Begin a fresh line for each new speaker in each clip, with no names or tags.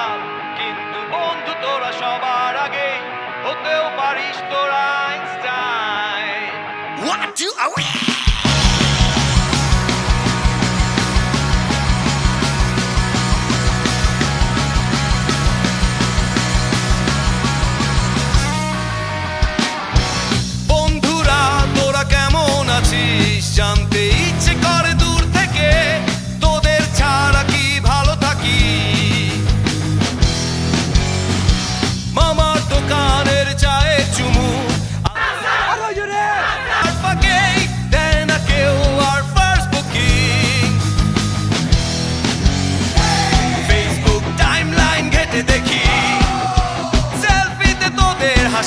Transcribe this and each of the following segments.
ভাবলাম কিন্তু বন্ধু তোরা সবার আগেই হতেও পারিস তোরা আইনস্টাইন What do I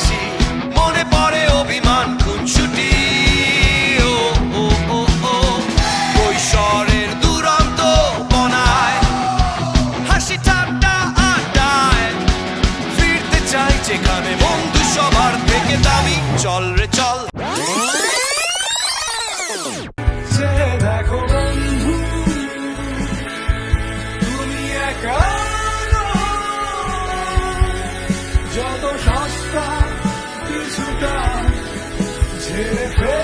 হাসি মনে পড়ে অভিমান খুনছুটি কৈশোরের দুরন্ত ফিরতে চাই যেখানে থেকে দামি। চল রে, চল। দেখো বন্ধু, তুমি একা Jennifer.